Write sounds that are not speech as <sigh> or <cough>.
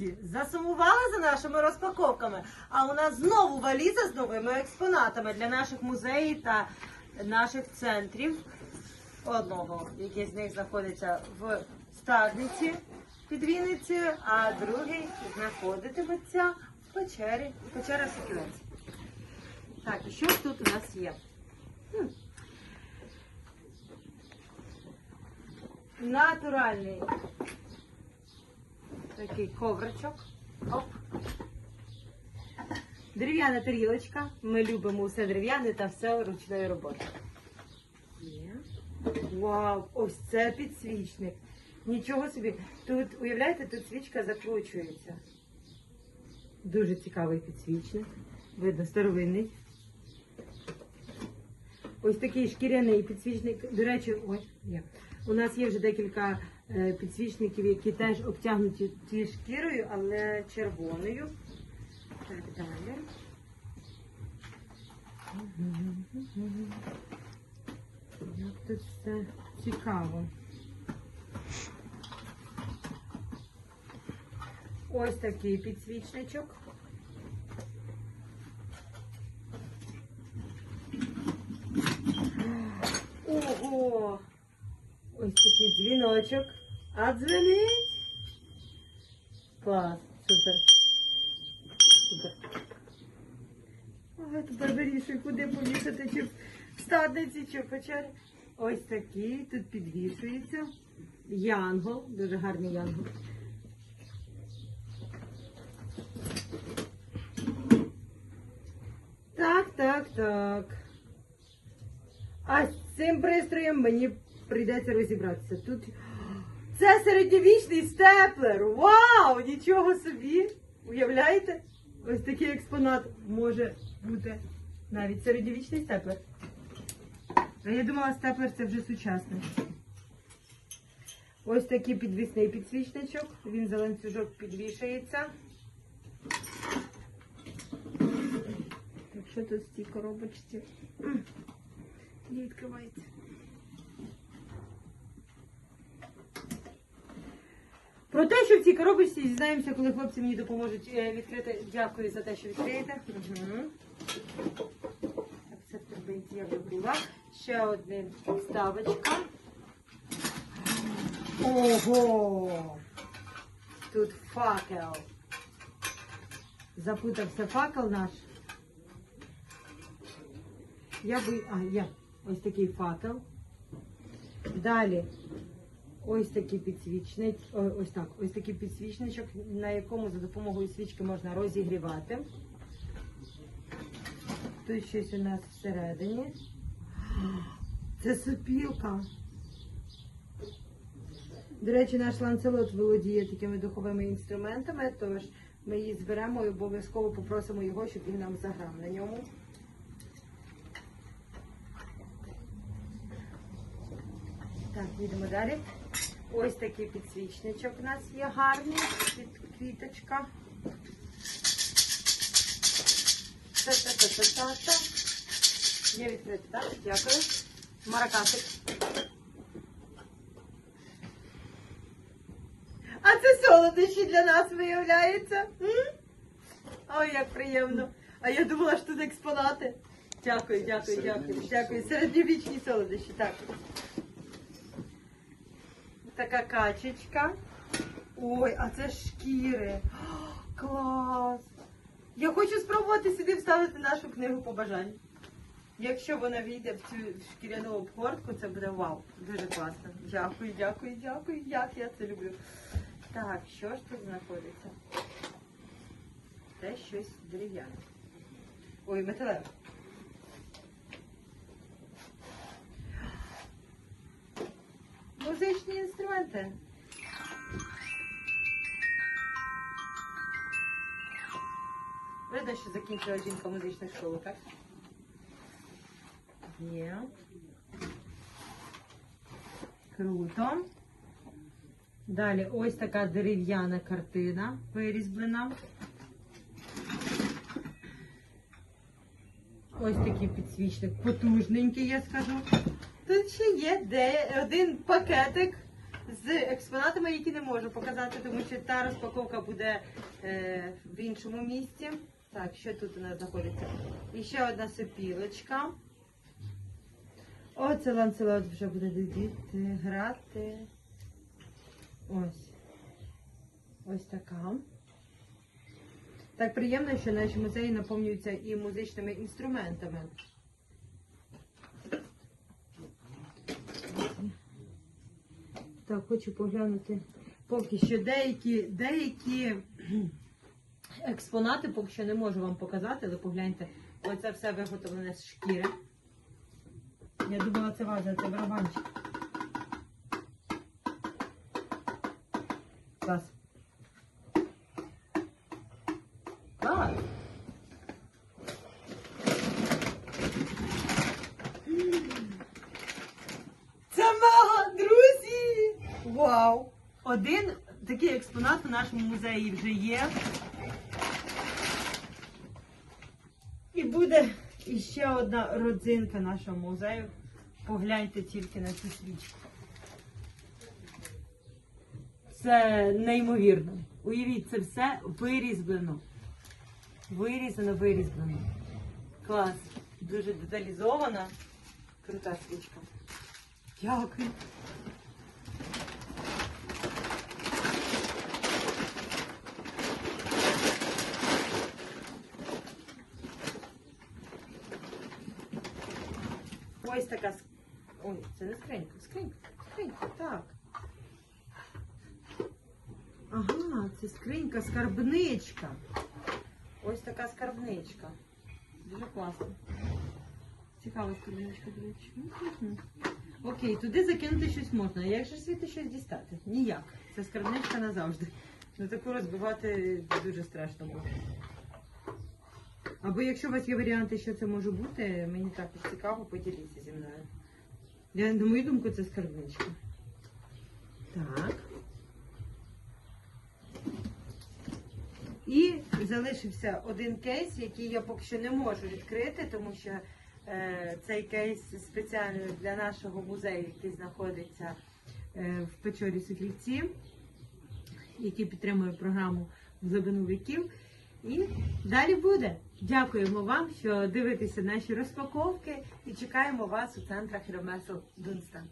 друзі, засумували за нашими розпаковками. А у нас знову валіза з новими експонатами для наших музеїв та наших центрів. Одного, який з них знаходиться в стадниці під Вінницею, а другий знаходитиметься в печері, печера Сокілець. Так, і що ж тут у нас є? Натуральний такий ковричок. Оп. Дерев'яна тарілочка. Ми любимо все дерев'яне та все ручної роботи. Вау, ось це підсвічник. Нічого собі. Тут, уявляєте, тут свічка закручується. Дуже цікавий підсвічник. Видно, старовинний. Ось такий шкіряний підсвічник. До речі, ой, є. У нас є вже декілька підсвічників, які теж обтягнуті цією шкірою, але червоною. Так, далі. Як тут все цікаво. Ось такий підсвічничок. Ого! Ось такий дзвіночок. А дзвенить. Клас, супер. Супер. Ой, тепер вирішую, куди повісити, чи в стадниці, чи в печері. Ось такий, тут підвішується. Янгол, дуже гарний янгол. Так, так, так. А з цим пристроєм мені прийдеться розібратися. Тут це середньовічний степлер. Вау! Нічого собі! Уявляєте? Ось такий експонат може бути навіть середньовічний степлер. А я думала, степлер це вже сучасний. Ось такий підвісний підсвічничок. Він за ланцюжок підвішається. Так що тут в цій коробочці? Не відкривається. Про те, що в цій коробочці дізнаємося, коли хлопці мені допоможуть е, відкрити. Дякую за те, що відкриєте. Угу. Так, це я вибула. Ще одна вставочка. Ого! Тут факел. Запутався факел наш. Я би. А, є. Ось такий факел. Далі ось такий підсвічник. Ось так, ось такий підсвічничок, на якому за допомогою свічки можна розігрівати. Тут щось у нас всередині. Це сопілка. До речі, наш ланцелот володіє такими духовими інструментами, тож ми її зберемо і обов'язково попросимо його, щоб він нам заграв на ньому. Так, їдемо далі. Ось такий підсвічничок у нас є гарний, квіточка. Та-та-та-та-та-та. Є відкрити, так? Дякую. Маракасик. А це солодощі для нас виявляється. М? Ой, як приємно. А я думала, що тут експонати. Дякую, дякую, дякую. Дякую. Середньовічні солодощі, так. Така качечка. Ой, а це шкіри. Клас! Я хочу спробувати сюди вставити нашу книгу побажань. Якщо вона війде в цю шкіряну обгортку, це буде вау. Дуже класно. Дякую, дякую, дякую. Як я це люблю. Так, що ж тут знаходиться? Це щось дерев'яне. Ой, металеве. Музичні інструменти. Видно, що закінчила жінка музичну школу, так? Є. Круто. Далі ось така дерев'яна картина вирізблена. Ось такий підсвічник, потужненький, я скажу. Тут ще є один пакетик з експонатами, які не можу показати, тому що та розпаковка буде е, в іншому місці. Так, що тут у нас знаходиться? І ще одна сопілочка. Оце ланцелот вже буде діти грати. Ось. Ось така. Так приємно, що наші музеї наповнюються і музичними інструментами. Так, хочу поглянути поки що деякі, деякі <clears throat> експонати поки що не можу вам показати, але погляньте, оце все виготовлене з шкіри. Я думала, це ваза, це барабанчик. Клас. Клас. Це мега, друзі! Вау! Один такий експонат у нашому музеї вже є. І буде іще одна родзинка нашого музею. Погляньте тільки на цю свічку. Це неймовірно. Уявіть, це все вирізблено. Вирізано, вирізблено. Клас. Дуже деталізована. Крута свічка. Дякую. Ось така. Ой, це не скринька. Скринька. Скринька, так. Ага, це скринька, скарбничка. Ось така скарбничка. Дуже класно. Цікава скарбничка, до речі. Окей, туди закинути щось можна. Як же звідти щось дістати? Ніяк. Це скарбничка назавжди. Ну таку розбивати дуже страшно буде. Або якщо у вас є варіанти, що це може бути, мені також цікаво, поділіться зі мною. Я, на мою думку, це скарбничка. Так. І залишився один кейс, який я поки що не можу відкрити, тому що е, цей кейс спеціально для нашого музею, який знаходиться е, в Печорі Сухівці, який підтримує програму глибину віків. І далі буде. Дякуємо вам, що дивитеся наші розпаковки і чекаємо вас у центрах ремесел Дунстан.